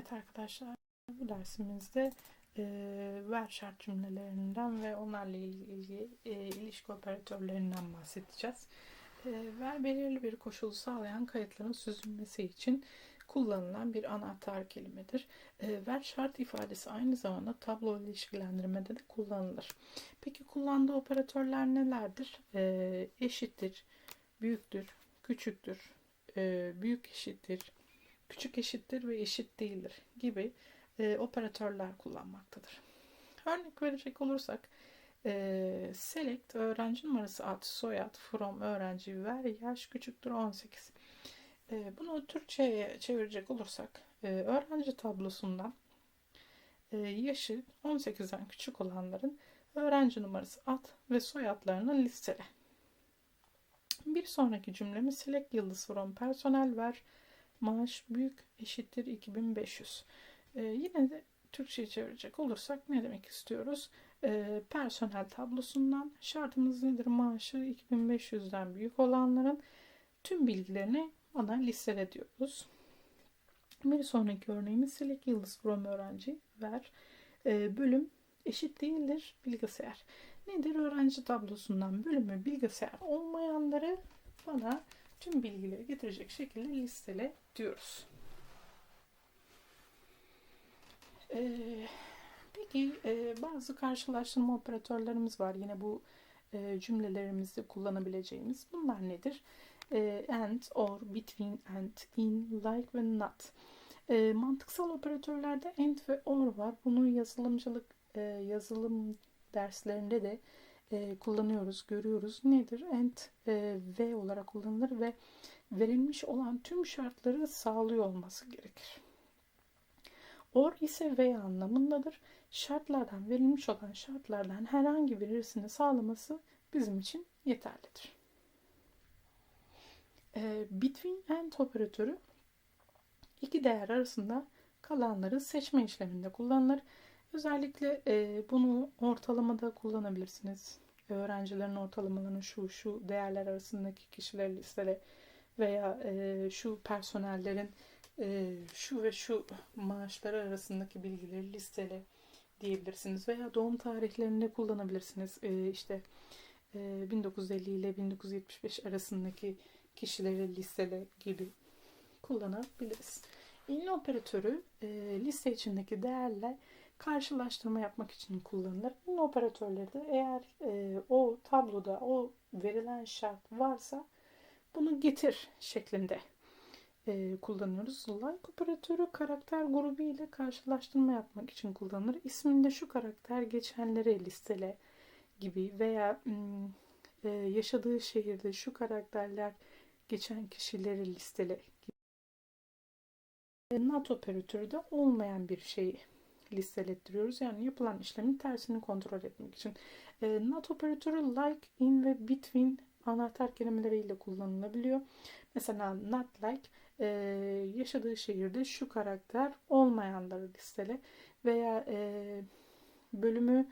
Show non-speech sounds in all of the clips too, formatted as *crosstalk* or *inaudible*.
Evet arkadaşlar bu dersimizde e, ver şart cümlelerinden ve onlarla ilgili e, ilişki operatörlerinden bahsedeceğiz. E, ver belirli bir koşulu sağlayan kayıtların süzülmesi için kullanılan bir anahtar kelimedir. E, ver şart ifadesi aynı zamanda tablo ilişkilendirmede de kullanılır. Peki kullandığı operatörler nelerdir? E, eşittir, büyüktür, küçüktür, e, büyük eşittir, küçük eşittir ve eşit değildir gibi e, operatörler kullanmaktadır. Örnek verecek olursak e, select öğrenci numarası ad soyad from öğrenci ver yaş küçüktür 18. E, bunu Türkçe'ye çevirecek olursak e, öğrenci tablosundan e, yaşı 18'den küçük olanların öğrenci numarası ad ve soyadlarını listele. Bir sonraki cümlemiz select yıldız from personel ver maaş büyük eşittir 2500. Ee, yine de Türkçe'ye çevirecek olursak ne demek istiyoruz? Ee, personel tablosundan şartımız nedir? Maaşı 2500'den büyük olanların tüm bilgilerini bana listele diyoruz. Bir sonraki örneğimiz select yıldız from öğrenci ver ee, bölüm eşit değildir bilgisayar. Nedir? Öğrenci tablosundan bölümü bilgisayar olmayanları bana tüm bilgileri getirecek şekilde listele diyoruz. Ee, peki e, bazı karşılaştırma operatörlerimiz var. Yine bu e, cümlelerimizde kullanabileceğimiz. Bunlar nedir? E, and, or, between, and, in, like ve not. E, mantıksal operatörlerde and ve or var. Bunu yazılımcılık, e, yazılım derslerinde de e, kullanıyoruz, görüyoruz. Nedir? And e, ve olarak kullanılır ve verilmiş olan tüm şartları sağlıyor olması gerekir. Or ise veya anlamındadır. Şartlardan verilmiş olan şartlardan herhangi birisini sağlaması bizim için yeterlidir. E, between and operatörü iki değer arasında kalanları seçme işleminde kullanılır. Özellikle e, bunu ortalamada kullanabilirsiniz. Öğrencilerin ortalamalarını şu şu değerler arasındaki kişiler listele veya e, şu personellerin e, şu ve şu maaşları arasındaki bilgileri listele diyebilirsiniz. Veya doğum tarihlerinde kullanabilirsiniz. E, işte e, 1950 ile 1975 arasındaki kişileri listele gibi kullanabiliriz. İnli operatörü e, liste içindeki değerler karşılaştırma yapmak için kullanılır. İnli operatörleri de eğer e, o tabloda o verilen şart varsa bunu getir şeklinde e, kullanıyoruz. Like operatörü karakter grubu ile karşılaştırma yapmak için kullanılır. İsminde şu karakter geçenleri listele gibi veya e, yaşadığı şehirde şu karakterler geçen kişileri listele gibi. E, not operatörü de olmayan bir şeyi listelettiriyoruz. Yani yapılan işlemin tersini kontrol etmek için. E, not operatörü like, in ve between anahtar kelimeleriyle kullanılabiliyor. Mesela not like e, yaşadığı şehirde şu karakter olmayanları listele veya e, bölümü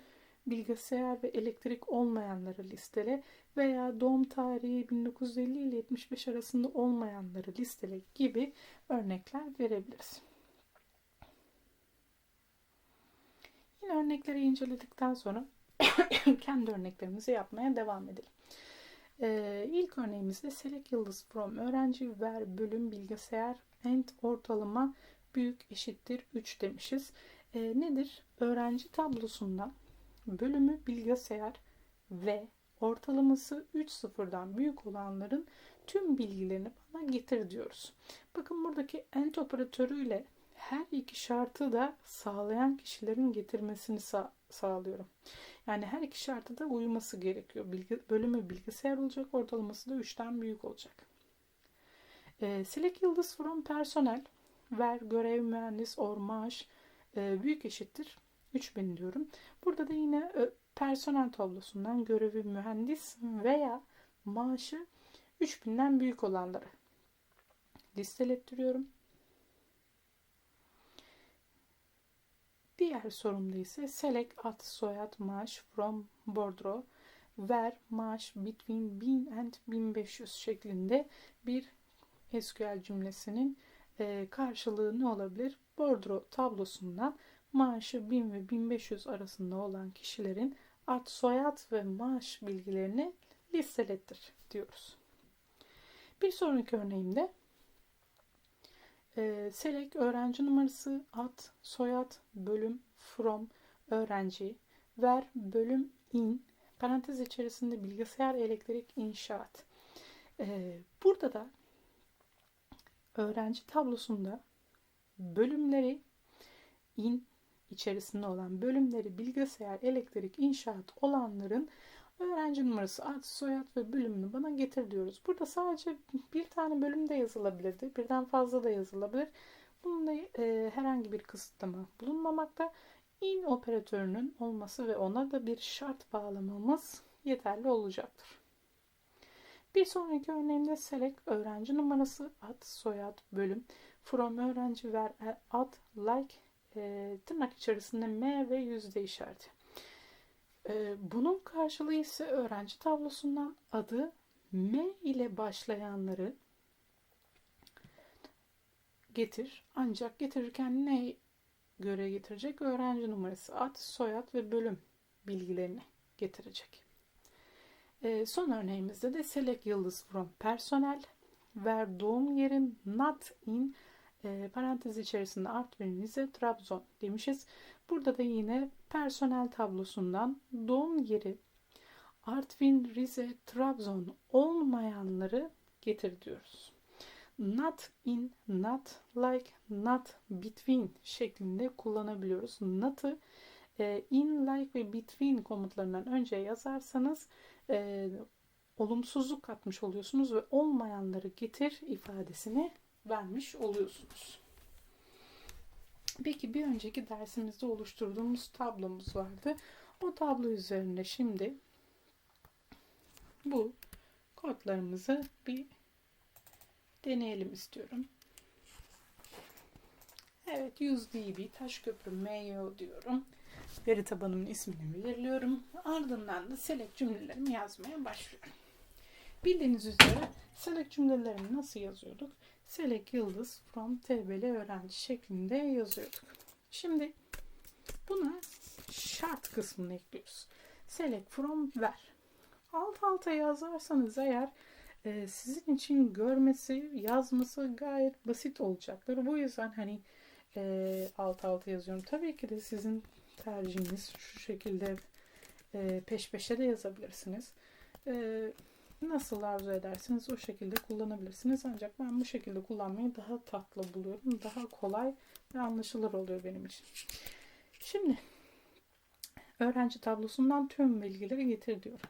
bilgisayar ve elektrik olmayanları listele veya doğum tarihi 1950 ile 75 arasında olmayanları listele gibi örnekler verebiliriz. Yine örnekleri inceledikten sonra *coughs* kendi örneklerimizi yapmaya devam edelim. Ee, ilk örneğimizde select yıldız from öğrenci ver bölüm bilgisayar and ortalama büyük eşittir 3 demişiz. Ee, nedir? Öğrenci tablosunda bölümü bilgisayar ve ortalaması 3 sıfırdan büyük olanların tüm bilgilerini bana getir diyoruz. Bakın buradaki and operatörüyle her iki şartı da sağlayan kişilerin getirmesini sağ sağlıyorum. Yani her iki şartı da uyması gerekiyor. Bilgi, bölümü bilgisayar olacak, ortalaması da 3'ten büyük olacak. E, select yıldız from personel, ver, görev, mühendis, or, maaş e, büyük eşittir 3000 diyorum. Burada da yine e, personel tablosundan görevi mühendis veya maaşı 3000'den büyük olanları listelettiriyorum. Diğer sorumda ise select at soyad maaş from bordro ver maaş between 1000 and 1500 şeklinde bir SQL cümlesinin e, karşılığı ne olabilir? bordro tablosundan maaşı 1000 ve 1500 arasında olan kişilerin ad, soyad ve maaş bilgilerini listelettir diyoruz. Bir sonraki örneğimde e, select öğrenci numarası, ad, soyad, bölüm, from, öğrenci, ver, bölüm, in, parantez içerisinde bilgisayar, elektrik, inşaat. E, burada da öğrenci tablosunda bölümleri in içerisinde olan bölümleri bilgisayar, elektrik, inşaat olanların öğrenci numarası, ad, soyad ve bölümünü bana getir diyoruz. Burada sadece bir tane bölüm de yazılabilirdi. Birden fazla da yazılabilir. Bunun da e, herhangi bir kısıtlama bulunmamakta. In operatörünün olması ve ona da bir şart bağlamamız yeterli olacaktır. Bir sonraki örneğimde select öğrenci numarası, ad, soyad, bölüm, from öğrenci, ver, ad, like, e, tırnak içerisinde m ve yüzde işareti. E, bunun karşılığı ise öğrenci tablosundan adı m ile başlayanları getir. Ancak getirirken ne göre getirecek? Öğrenci numarası, ad, soyad ve bölüm bilgilerini getirecek. E, son örneğimizde de select yıldız from personel ver doğum yerin not in e, parantez içerisinde Artvin, Rize, Trabzon demişiz. Burada da yine personel tablosundan doğum yeri Artvin, Rize, Trabzon olmayanları getir diyoruz. Not in, not like, not between şeklinde kullanabiliyoruz. Not'ı e, in, like ve between komutlarından önce yazarsanız e, olumsuzluk katmış oluyorsunuz ve olmayanları getir ifadesini vermiş oluyorsunuz. Peki bir önceki dersimizde oluşturduğumuz tablomuz vardı. O tablo üzerinde şimdi bu kodlarımızı bir deneyelim istiyorum. Evet 100 dB Taşköprü MYO diyorum. Veri tabanımın ismini belirliyorum. Ardından da select cümlelerimi yazmaya başlıyorum. Bildiğiniz üzere select cümlelerimi nasıl yazıyorduk? Select yıldız from tbl öğrenci şeklinde yazıyorduk. Şimdi buna şart kısmını ekliyoruz. Select from ver. Alt alta yazarsanız eğer e, sizin için görmesi, yazması gayet basit olacaktır. Bu yüzden hani e, alt alta yazıyorum. Tabii ki de sizin tercihiniz şu şekilde e, peş peşe de yazabilirsiniz. E, nasıl arzu edersiniz o şekilde kullanabilirsiniz. Ancak ben bu şekilde kullanmayı daha tatlı buluyorum. Daha kolay ve anlaşılır oluyor benim için. Şimdi öğrenci tablosundan tüm bilgileri getir diyor.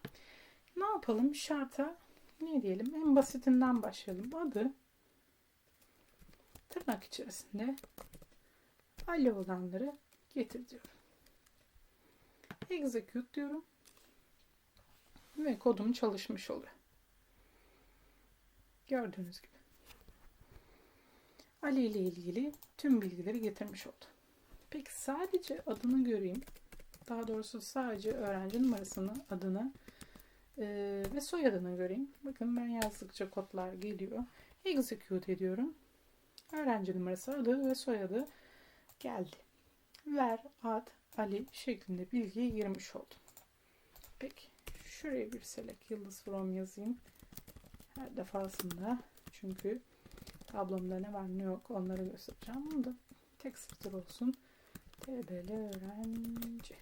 Ne yapalım? Şarta ne diyelim? En basitinden başlayalım. Adı tırnak içerisinde Ali olanları getir diyorum. Execute diyorum. Ve kodum çalışmış oluyor. Gördüğünüz gibi. Ali ile ilgili tüm bilgileri getirmiş oldu. Peki sadece adını göreyim. Daha doğrusu sadece öğrenci numarasını, adını e, ve soyadını göreyim. Bakın ben yazdıkça kodlar geliyor. Execute ediyorum. Öğrenci numarası, adı ve soyadı geldi. Ver, ad, Ali şeklinde bilgiye girmiş oldum. Peki şuraya bir select yıldız from yazayım. Her defasında çünkü tablomda ne var ne yok onları göstereceğim. Bunu da tek satır olsun. TBL öğrenci.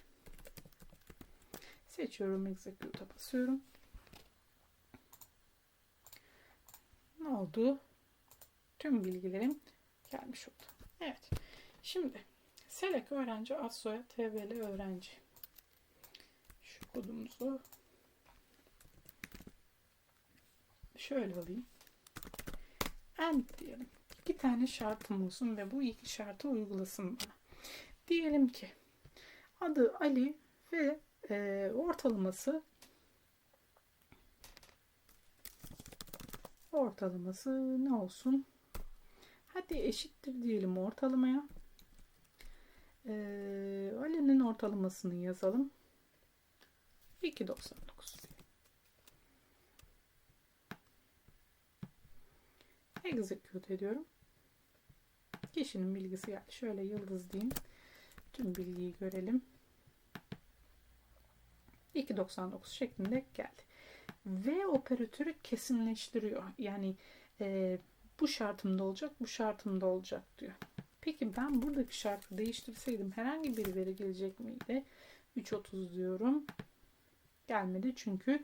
Seçiyorum execute'a basıyorum. Ne oldu? Tüm bilgilerim gelmiş oldu. Evet. Şimdi select öğrenci ad TBL öğrenci. Şu kodumuzu şöyle alayım. And diyelim. İki tane şartım olsun ve bu iki şartı uygulasın bana. Diyelim ki adı Ali ve e, ortalaması ortalaması ne olsun? Hadi eşittir diyelim ortalamaya. Ee, Ali'nin ortalamasını yazalım. 2.99 Execute ediyorum. Kişinin bilgisi geldi. Şöyle yıldız diyeyim. Tüm bilgiyi görelim. 2.99 şeklinde geldi. V operatörü kesinleştiriyor. Yani e, bu şartımda olacak, bu şartımda olacak diyor. Peki ben buradaki şartı değiştirseydim herhangi bir veri gelecek miydi? 3.30 diyorum. Gelmedi çünkü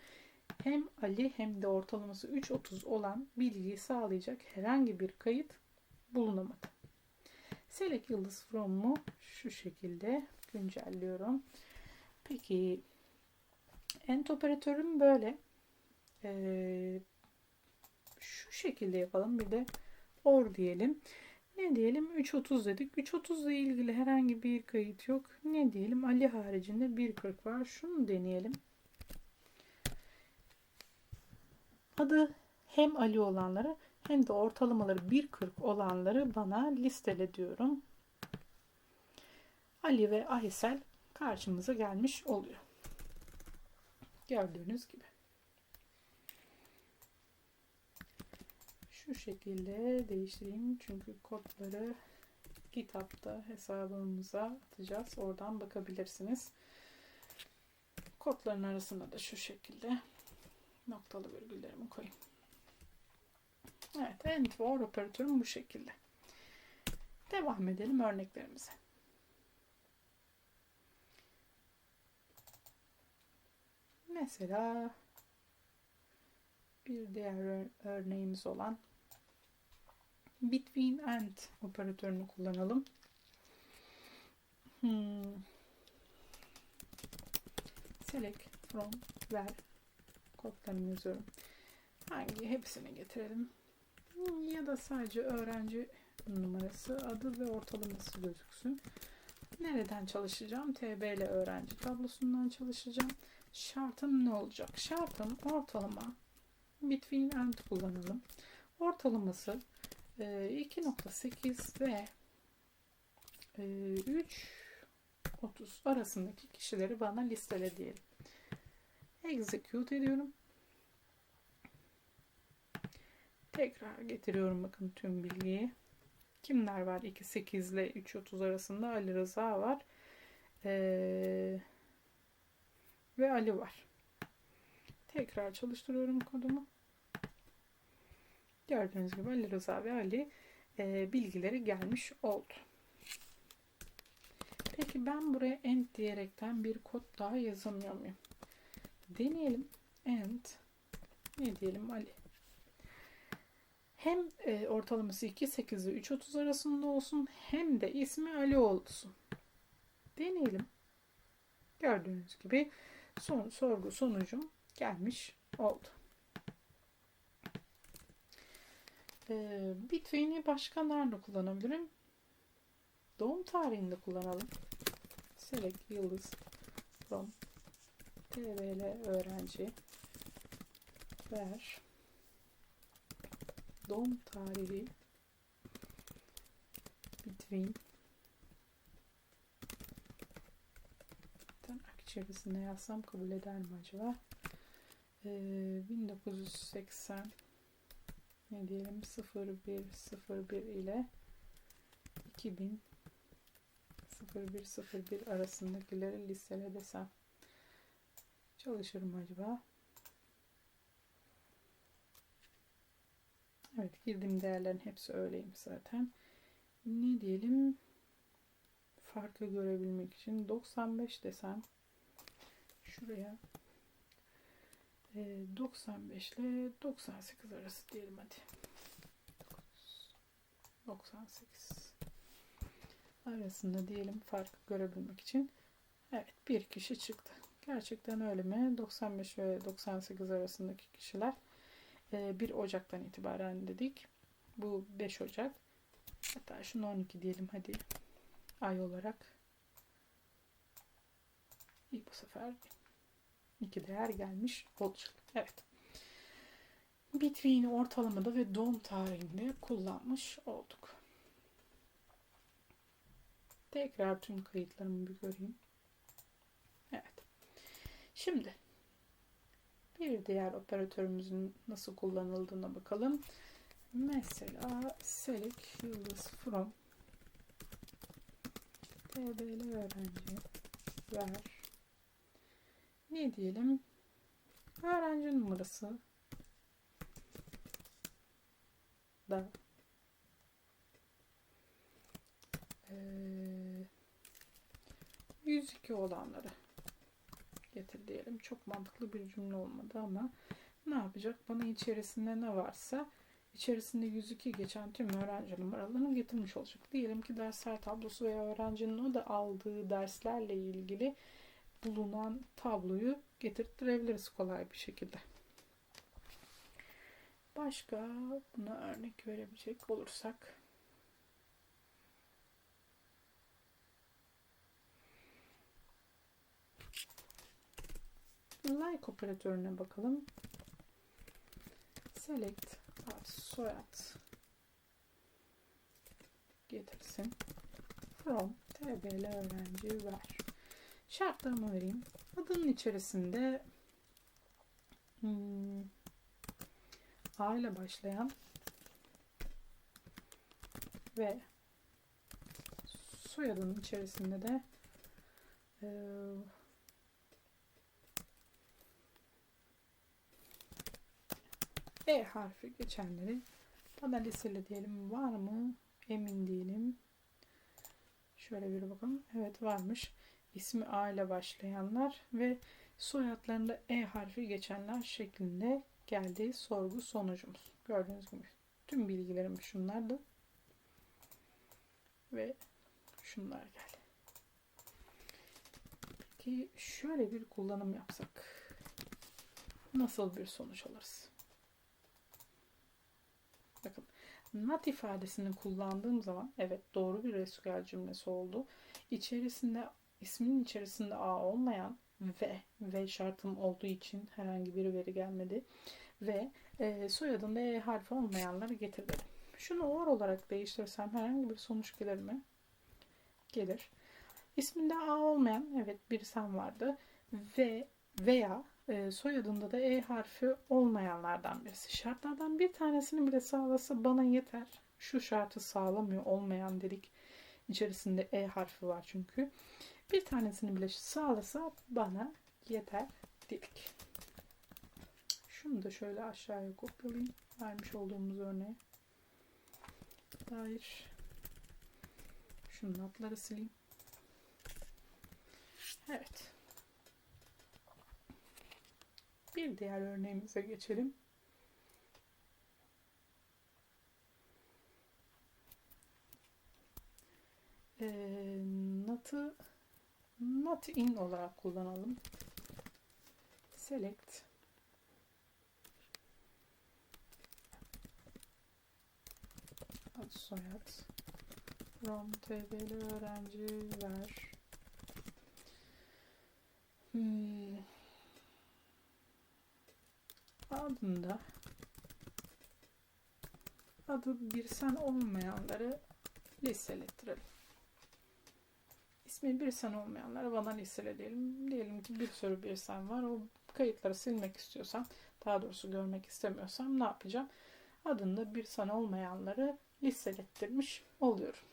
hem Ali hem de ortalaması 3.30 olan bilgiyi sağlayacak herhangi bir kayıt bulunamadı. Select yıldız from'u şu şekilde güncelliyorum. Peki end operatörüm böyle. Ee, şu şekilde yapalım. Bir de or diyelim. Ne diyelim? 3.30 dedik. 3.30 ile ilgili herhangi bir kayıt yok. Ne diyelim? Ali haricinde 1.40 var. Şunu deneyelim. Adı hem Ali olanları hem de ortalamaları 1.40 olanları bana listele diyorum. Ali ve Aysel karşımıza gelmiş oluyor. Gördüğünüz gibi. Şu şekilde değiştireyim çünkü kodları kitapta hesabımıza atacağız. Oradan bakabilirsiniz. Kodların arasında da şu şekilde noktalı virgüllerimi koyayım. Evet, end for operatörüm bu şekilde. Devam edelim örneklerimize. Mesela bir diğer örneğimiz olan between and operatörünü kullanalım. Hmm. Select from where kodlarını yazıyorum. Hangi hepsini getirelim. Hmm, ya da sadece öğrenci numarası, adı ve ortalaması gözüksün. Nereden çalışacağım? TB ile öğrenci tablosundan çalışacağım. Şartım ne olacak? Şartım ortalama between and kullanalım. Ortalaması 2.8 e, ve 3.30 e, arasındaki kişileri bana listele diyelim. Execute ediyorum. Tekrar getiriyorum bakın tüm bilgiyi. Kimler var? 2.8 ile 3.30 arasında Ali Rıza var. Ee, ve Ali var. Tekrar çalıştırıyorum kodumu. Gördüğünüz gibi Ali Rıza ve Ali e, bilgileri gelmiş oldu. Peki ben buraya end diyerekten bir kod daha yazamıyor muyum? Deneyelim. End ne diyelim Ali. Hem e, ortalaması 2.8 ile 3.30 arasında olsun hem de ismi Ali olsun. Deneyelim. Gördüğünüz gibi son sorgu sonucum gelmiş oldu. Ee, Bitcoin'i başka nerede kullanabilirim? Doğum tarihinde kullanalım. Select yıldız from TVL öğrenci. Ver. Doğum tarihi. Between. Tırnak içerisinde yazsam kabul eder mi acaba? Ee, 1980 ne diyelim? 0101 ile 2000 0101 arasındakileri listele desem çalışır mı acaba? Evet girdiğim değerlerin hepsi öyleymiş zaten. Ne diyelim? Farkı görebilmek için 95 desem şuraya 95 ile 98 arası diyelim hadi. 98 arasında diyelim farkı görebilmek için. Evet bir kişi çıktı. Gerçekten öyle mi? 95 ve 98 arasındaki kişiler 1 ee, Ocak'tan itibaren dedik. Bu 5 Ocak. Hatta şunu 12 diyelim hadi. Ay olarak. İyi bu sefer iki değer gelmiş olacak. Evet. Between ortalamada ve doğum tarihinde kullanmış olduk. Tekrar tüm kayıtlarımı bir göreyim. Şimdi bir diğer operatörümüzün nasıl kullanıldığına bakalım. Mesela select yıldız from TB'li öğrenci ver. Ne diyelim? Öğrenci numarası da ee, 102 olanları getir diyelim. Çok mantıklı bir cümle olmadı ama ne yapacak? Bana içerisinde ne varsa içerisinde 102 geçen tüm öğrenci numaralarını getirmiş olacak. Diyelim ki dersler tablosu veya öğrencinin o da aldığı derslerle ilgili bulunan tabloyu getirtirebiliriz kolay bir şekilde. Başka buna örnek verebilecek olursak like operatörüne bakalım. Select ad soyad getirsin. From tbl öğrenci ver. Şartlarımı vereyim. Adının içerisinde hmm, A ile başlayan ve soyadının içerisinde de e, E harfi geçenleri bana listele diyelim var mı emin değilim şöyle bir bakalım evet varmış ismi A ile başlayanlar ve soyadlarında E harfi geçenler şeklinde geldiği sorgu sonucumuz. Gördüğünüz gibi tüm bilgilerim şunlardı. Ve şunlar geldi. Peki şöyle bir kullanım yapsak nasıl bir sonuç alırız? Bakın not ifadesini kullandığım zaman evet doğru bir SQL cümlesi oldu. İçerisinde isminin içerisinde A olmayan ve ve şartım olduğu için herhangi bir veri gelmedi ve e, soyadında E harfi olmayanları getir dedim. Şunu or olarak değiştirsem herhangi bir sonuç gelir mi? Gelir. İsminde A olmayan evet bir sen vardı ve veya e, soyadında da E harfi olmayanlardan birisi. Şartlardan bir tanesini bile sağlasa bana yeter. Şu şartı sağlamıyor olmayan dedik. İçerisinde E harfi var çünkü. Bir tanesini bile sağlasa bana yeter dedik. Şunu da şöyle aşağıya kopyalayayım. Vermiş olduğumuz örneğe dair. Şunun notları sileyim. Evet. Bir diğer örneğimize geçelim. Ee, not'ı not in olarak kullanalım. Select ad soyad from tb'li öğrenci ver hmm. Adında adı bir sen olmayanları listelettirelim. İsmi bir sen olmayanları bana listele diyelim. Diyelim ki bir sürü bir sen var. O kayıtları silmek istiyorsam, daha doğrusu görmek istemiyorsam ne yapacağım? Adında bir sen olmayanları listelettirmiş oluyorum.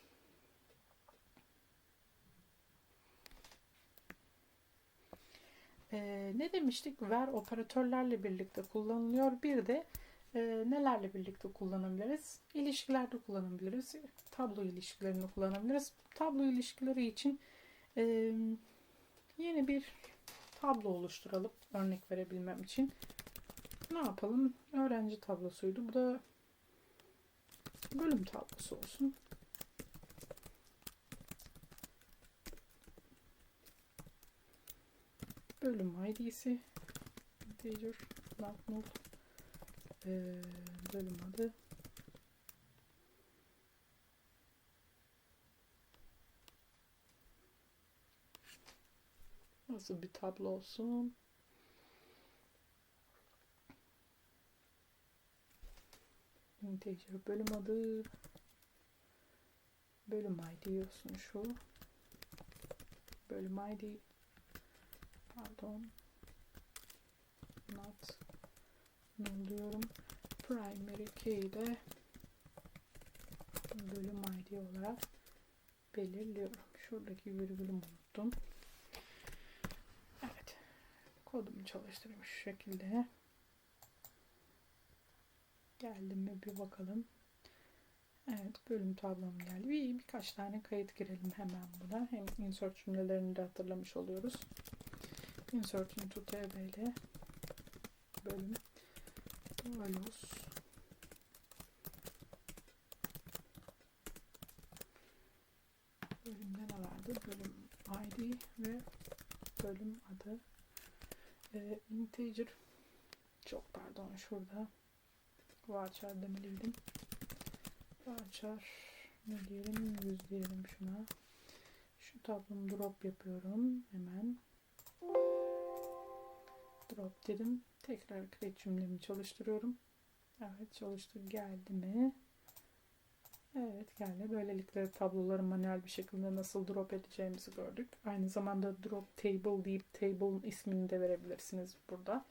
Ee, ne demiştik? Ver operatörlerle birlikte kullanılıyor. Bir de e, nelerle birlikte kullanabiliriz? İlişkilerde kullanabiliriz. Tablo ilişkilerini kullanabiliriz. Tablo ilişkileri için e, yeni bir tablo oluşturalım. Örnek verebilmem için. Ne yapalım? Öğrenci tablosuydu. Bu da bölüm tablosu olsun. Bölüm ID'si integer not null ee, bölüm adı nasıl bir tablo olsun? İnteger bölüm adı bölüm ID olsun şu. Bölüm ID pardon not null diyorum primary key de bölüm ID olarak belirliyorum. Şuradaki virgülümü unuttum. Evet. Kodumu çalıştırayım şu şekilde. Geldim mi bir bakalım. Evet bölüm tablom geldi. Bir, birkaç tane kayıt girelim hemen buna. Hem insert cümlelerini de hatırlamış oluyoruz. Insert into tbl bölüm values bölümde ne vardı? Bölüm ID ve bölüm adı. Ee, integer. Çok pardon şurada. Varchar demeliydim. Varchar ne diyelim? 100 diyelim şuna. Şu tablomu drop yapıyorum hemen drop dedim tekrar create cümlemi çalıştırıyorum evet çalıştı geldi mi Evet geldi. Böylelikle tabloları manuel bir şekilde nasıl drop edeceğimizi gördük. Aynı zamanda drop table deyip table'ın ismini de verebilirsiniz burada.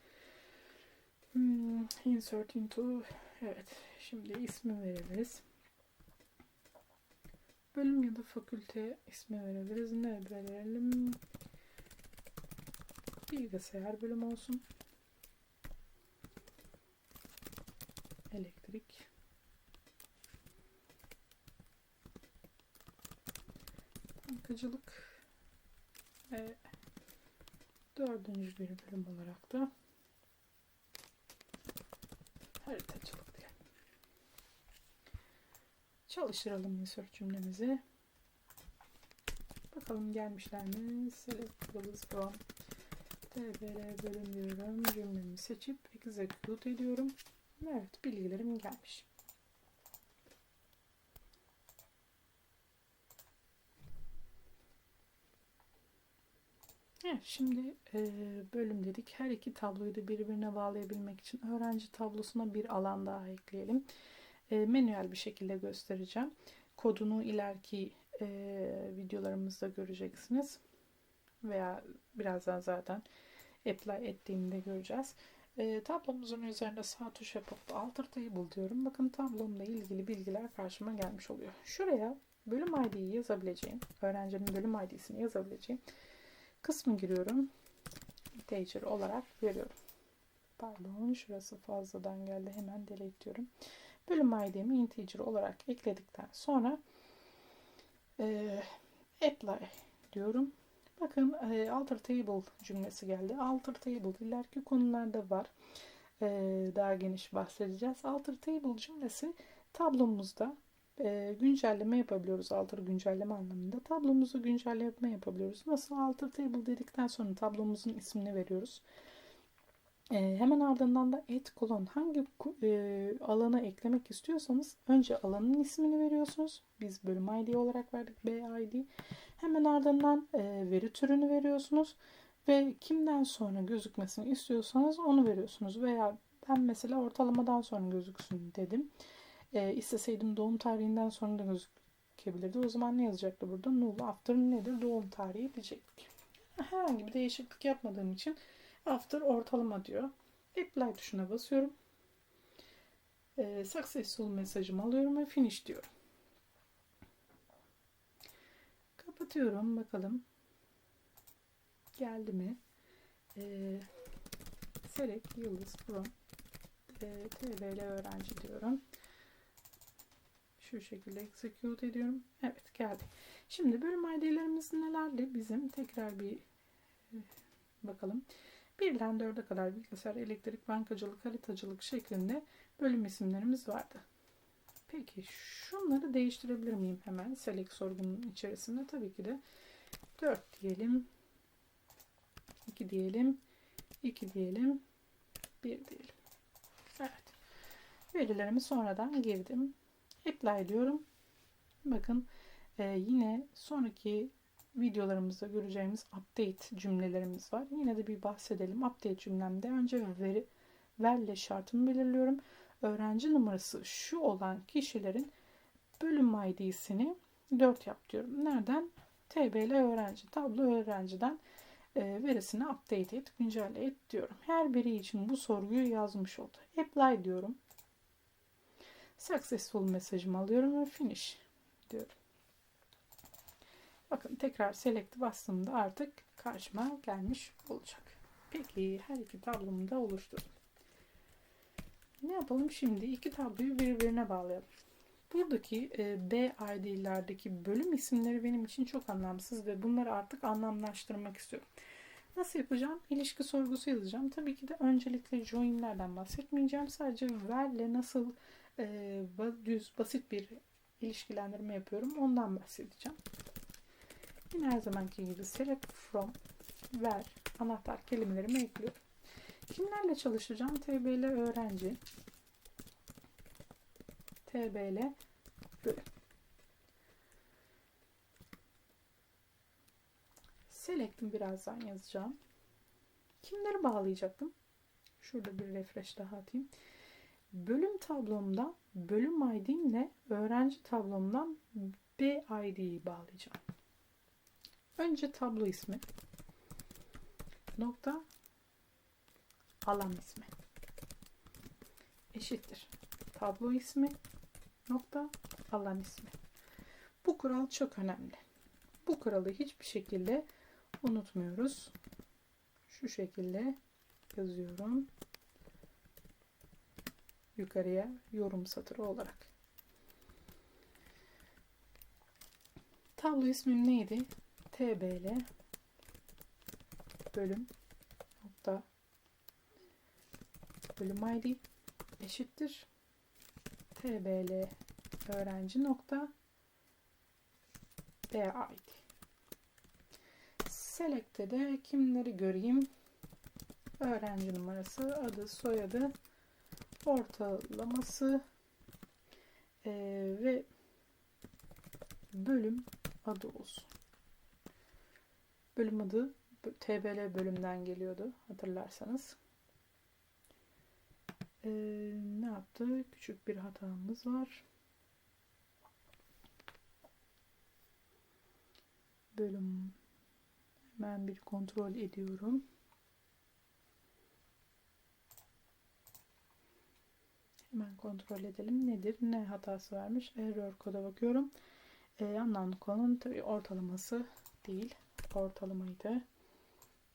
Hmm, insert into evet şimdi ismi veririz. Bölüm ya da fakülte ismi verebiliriz. Ne verelim? Bilgisayar bölüm olsun. Elektrik. Bankacılık ve dördüncü bir bölüm olarak da haritacılık diye. Çalıştıralım insert cümlemizi. Bakalım gelmişler mi? Select from TBR bölüm diyorum. Cümlemi seçip execute ediyorum. Evet bilgilerim gelmiş. Evet, şimdi e, bölüm dedik. Her iki tabloyu da birbirine bağlayabilmek için öğrenci tablosuna bir alan daha ekleyelim. E, menüel bir şekilde göstereceğim. Kodunu ileriki e, videolarımızda göreceksiniz. Veya birazdan zaten apply ettiğimde göreceğiz. E, tablomuzun üzerinde sağ tuş yapıp alter table diyorum. Bakın tablomla ilgili bilgiler karşıma gelmiş oluyor. Şuraya bölüm ID'yi yazabileceğim. Öğrencinin bölüm ID'sini yazabileceğim kısmı giriyorum. Integer olarak veriyorum. Pardon şurası fazladan geldi. Hemen delete diyorum. Bölüm ID'mi integer olarak ekledikten sonra e, apply diyorum. Bakın e, alter table cümlesi geldi. Alter table ileriki konularda var. E, daha geniş bahsedeceğiz. Alter table cümlesi tablomuzda e, güncelleme yapabiliyoruz. Alter güncelleme anlamında. Tablomuzu güncelleme yapabiliyoruz. Nasıl? Alter table dedikten sonra tablomuzun ismini veriyoruz. E, hemen ardından da add kolon hangi e, alana eklemek istiyorsanız önce alanın ismini veriyorsunuz. Biz bölüm ID olarak verdik BID. Hemen ardından e, veri türünü veriyorsunuz ve kimden sonra gözükmesini istiyorsanız onu veriyorsunuz. Veya ben mesela ortalamadan sonra gözüksün dedim. E, isteseydim doğum tarihinden sonra da gözükebilirdi. O zaman ne yazacaktı burada? Null after nedir? Doğum tarihi diyecektik. Herhangi bir değişiklik yapmadığım için after ortalama diyor. Apply tuşuna basıyorum. E, successful mesajımı alıyorum ve finish diyorum. Kapatıyorum. Bakalım. Geldi mi? E, select yıldız from e, TBL öğrenci diyorum. Şu şekilde execute ediyorum. Evet geldi. Şimdi bölüm ID'lerimiz nelerdi? Bizim tekrar bir e, bakalım. 1'den 4'e kadar bilgisayar, elektrik, bankacılık, haritacılık şeklinde bölüm isimlerimiz vardı. Peki şunları değiştirebilir miyim hemen select sorgunun içerisinde? Tabii ki de 4 diyelim. 2 diyelim. 2 diyelim. 1 diyelim. Evet. Verilerimi sonradan girdim. Apply diyorum. Bakın e, yine sonraki videolarımızda göreceğimiz update cümlelerimiz var. Yine de bir bahsedelim. Update cümlemde önce veri verle şartımı belirliyorum. Öğrenci numarası şu olan kişilerin bölüm ID'sini 4 yap diyorum. Nereden? TBL öğrenci, tablo öğrenciden e, verisini update et, güncelle et diyorum. Her biri için bu sorguyu yazmış oldu. Apply diyorum. Successful mesajımı alıyorum ve finish diyorum. Bakın tekrar select bastığımda artık karşıma gelmiş olacak. Peki her iki tablomu da oluşturdum. Ne yapalım şimdi? İki tabloyu birbirine bağlayalım. Buradaki e, B ID'lerdeki bölüm isimleri benim için çok anlamsız ve bunları artık anlamlaştırmak istiyorum. Nasıl yapacağım? İlişki sorgusu yazacağım. Tabii ki de öncelikle join'lerden bahsetmeyeceğim. Sadece where'le nasıl e, düz, basit bir ilişkilendirme yapıyorum. Ondan bahsedeceğim. Yine her zamanki gibi select from, where anahtar kelimelerimi ekliyorum. Kimlerle çalışacağım? TB ile öğrenci. TB ile bölüm. Select'im birazdan yazacağım. Kimleri bağlayacaktım? Şurada bir refresh daha atayım. Bölüm tablomda bölüm ID'imle öğrenci tablomdan B ID'yi bağlayacağım. Önce tablo ismi nokta alan ismi eşittir. Tablo ismi nokta alan ismi. Bu kural çok önemli. Bu kuralı hiçbir şekilde unutmuyoruz. Şu şekilde yazıyorum. Yukarıya yorum satırı olarak. Tablo ismim neydi? TBL bölüm nokta bölüm ID eşittir. Tbl öğrenci nokta bid select'te de kimleri göreyim? Öğrenci numarası adı soyadı ortalaması e, ve bölüm adı olsun. Bölüm adı TBL bölümden geliyordu hatırlarsanız. Ee, ne yaptı? Küçük bir hatamız var. Bölüm hemen bir kontrol ediyorum. Hemen kontrol edelim. Nedir? Ne hatası vermiş? Error koda bakıyorum. Ee, anlamlı konunun tabi ortalaması değil. Ortalamaydı.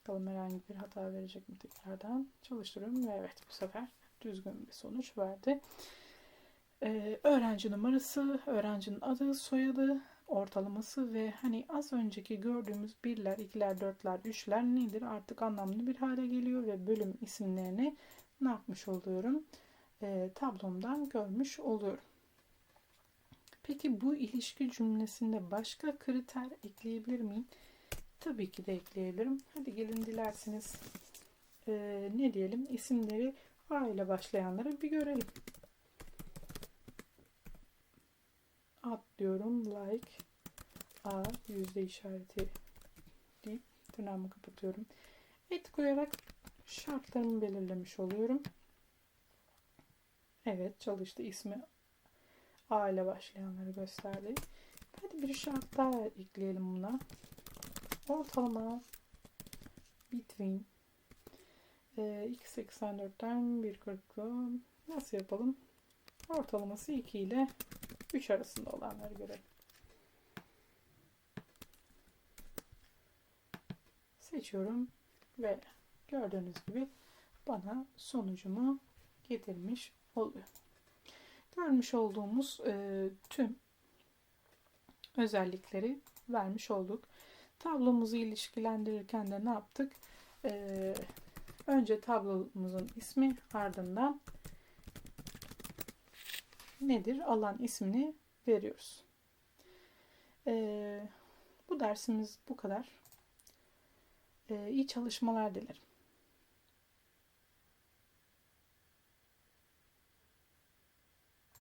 Bakalım herhangi bir hata verecek mi tekrardan. Çalıştırıyorum ve evet bu sefer düzgün bir sonuç verdi. Ee, öğrenci numarası, öğrencinin adı, soyadı, ortalaması ve hani az önceki gördüğümüz birler, ikiler, dörtler, üçler nedir artık anlamlı bir hale geliyor ve bölüm isimlerini ne yapmış oluyorum? Ee, tablomdan görmüş oluyorum. Peki bu ilişki cümlesinde başka kriter ekleyebilir miyim? Tabii ki de ekleyebilirim. Hadi gelin dilerseniz ee, ne diyelim isimleri A ile başlayanları bir görelim. At diyorum. Like. A yüzde işareti deyip tırnağımı kapatıyorum. Et koyarak şartlarımı belirlemiş oluyorum. Evet çalıştı. ismi A ile başlayanları gösterdi. Hadi bir şart daha ekleyelim buna ortalama between e, 2.84'ten 1.40'a nasıl yapalım? Ortalaması 2 ile 3 arasında olanları görelim. Seçiyorum ve gördüğünüz gibi bana sonucumu getirmiş oluyor. Görmüş olduğumuz e, tüm özellikleri vermiş olduk. Tablomuzu ilişkilendirirken de ne yaptık? Ee, önce tablomuzun ismi ardından nedir? Alan ismini veriyoruz. Ee, bu dersimiz bu kadar. Ee, iyi çalışmalar dilerim.